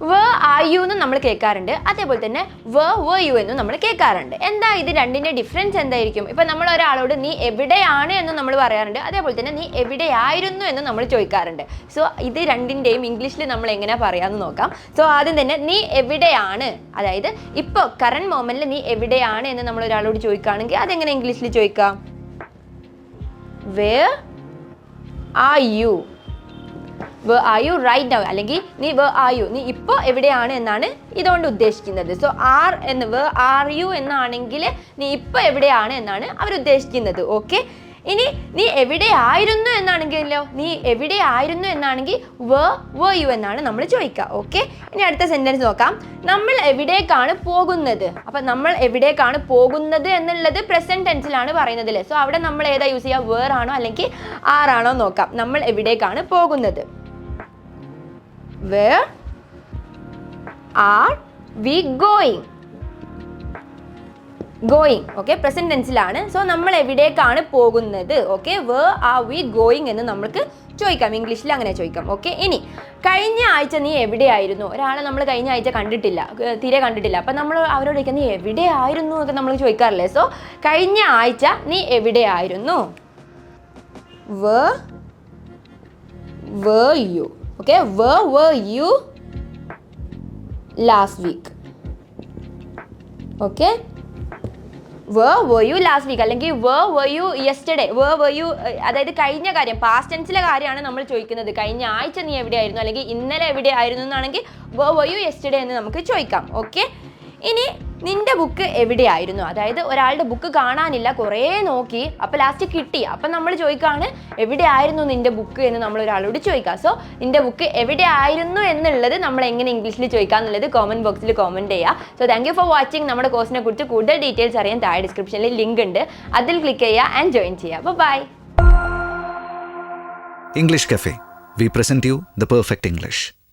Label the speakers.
Speaker 1: വ ആ യു എന്നും നമ്മൾ കേൾക്കാറുണ്ട്. അതേപോലെ തന്നെ വ വ യു എന്നും നമ്മൾ കേൾക്കാറുണ്ട്. എന്താ ഇത് രണ്ടിന്റെ ഡിഫറൻസ് എന്തായിരിക്കും? ഇപ്പം നമ്മൾ ഒരാളോട് നീ എവിടെയാണ് എന്ന് നമ്മൾ പറയാറുണ്ട്. അതേപോലെ തന്നെ നീ എവിടെയായിരുന്നു എന്ന് നമ്മൾ ചോദിക്കാറുണ്ട്. സോ ഇത് രണ്ടിന്റെയും ഇംഗ്ലീഷിൽ നമ്മൾ എങ്ങനെ പറയാമെന്ന് നോക്കാം. സോ ആദ്യം തന്നെ നീ എവിടെയാണ്? അതായത് ഇപ്പോൾ കറണ്ട് മൊമെന്റിൽ നീ എവിടെയാണ് എന്ന് നമ്മൾ ഒരാളോട് ചോദിക്കുകയാണെങ്കിൽ അതെങ്ങനെ ഇംഗ്ലീഷിൽ ചോദിക്കാം? Where are you where are you right now അല്ലെങ്കിൽ നീ വേ ആർ യു നീ ഇപ്പോൾ എവിടെയാണ് എന്നാണ് ഇതുകൊണ്ട് ഉദ്ദേശിക്കുന്നത്. സോ ആർ എന്ന് വേ ആർ യു എന്നാണെങ്കിൽ നീ ഇപ്പോൾ എവിടെയാണ് എന്നാണ് അവർ ഉദ്ദേശിക്കുന്നത്. ഓക്കെ ഇനി നീ എവിടെ ആയിരുന്നു എന്നാണെങ്കിലോ? നീ എവിടെ ആയിരുന്നു എന്നാണെങ്കിൽ വേ വേ യു എന്നാണ് നമ്മൾ ചോദിക്കുക. ഓക്കെ ഇനി അടുത്ത സെന്റൻസ് നോക്കാം. നമ്മൾ എവിടേക്കാണ് പോകുന്നത്? അപ്പം നമ്മൾ എവിടേക്കാണ് പോകുന്നത് എന്നുള്ളത് പ്രസന്റ് ടെൻസിലാണ് പറയുന്നത് അല്ലേ? സോ അവിടെ നമ്മൾ ഏതാ യൂസ് ചെയ്യുക? വേർ ആണോ അല്ലെങ്കിൽ ആറാണോ നോക്കാം. നമ്മൾ എവിടേക്കാണ് പോകുന്നത്? Where are we going going okay present ടെൻസിലാണ് so നമ്മൾ എവിടേക്കാണ് പോകുന്നത്? Okay where are we going എന്ന് നമ്മൾക്ക് ചോദിക്കാം. ഇംഗ്ലീഷിൽ അങ്ങനെ ചോദിക്കാം. ഓക്കെ ഇനി കഴിഞ്ഞ ആഴ്ച നീ എവിടെയായിരുന്നു? ഒരാളെ നമ്മൾ കഴിഞ്ഞ ആഴ്ച കണ്ടിട്ടില്ല. തീരെ കണ്ടിട്ടില്ല. അപ്പം നമ്മൾ അവരോട് ചോദിക്കാം നീ എവിടെയായിരുന്നു? എന്നൊക്കെ നമ്മൾ ചോദിക്കാറില്ലേ? സോ കഴിഞ്ഞ ആഴ്ച നീ എവിടെയായിരുന്നു? വേ വേ you okay where where you last week okay where were you last week അല്ലെങ്കിൽ where were you yesterday where were you അതായത് കഴിഞ്ഞ കാര്യം പാസ്റ്റ് ടെൻസിലെ കാര്യമാണ് നമ്മൾ ചോദിക്കുന്നത്. കഴിഞ്ഞ ആഴ്ച നീ എവിടെയായിരുന്നു? അല്ലെങ്കിൽ ഇന്നലെ എവിടെയായിരുന്നു എന്നാണെങ്കിൽ വേ വർ യു യെസ്റ്റർഡേ എന്ന് നമുക്ക് ചോദിക്കാം. ഓക്കെ ഇനി നിന്റെ ബുക്ക് എവിടെയായിരുന്നു? അതായത് ഒരാളുടെ ബുക്ക് കാണാനില്ല കുറേ നോക്കി അപ്പോൾ ലാസ്റ്റ് കിട്ടി. അപ്പം നമ്മൾ ചോദിക്കുകയാണ് എവിടെയായിരുന്നു നിന്റെ ബുക്ക് എന്ന് നമ്മൾ ഒരാളോട് ചോദിക്കാം. സോ നിന്റെ ബുക്ക് എവിടെയായിരുന്നു എന്നുള്ളത് നമ്മൾ എങ്ങനെ ഇംഗ്ലീഷിൽ ചോദിക്കാം എന്നുള്ളത് കോമന്റ് ബോക്സിൽ കോമന്റ് ചെയ്യുക so thank you for watching നമ്മുടെ കോഴ്സിനെ കുറിച്ച് കൂടുതൽ ഡീറ്റെയിൽസ് അറിയാൻ താഴെ ഡിസ്ക്രിപ്ഷനിൽ ലിങ്ക് ഉണ്ട്. അതിൽ ക്ലിക്ക് ചെയ്യുക ആൻഡ് ജോയിൻ ചെയ്യുക by
Speaker 2: English cafe we present you the perfect English.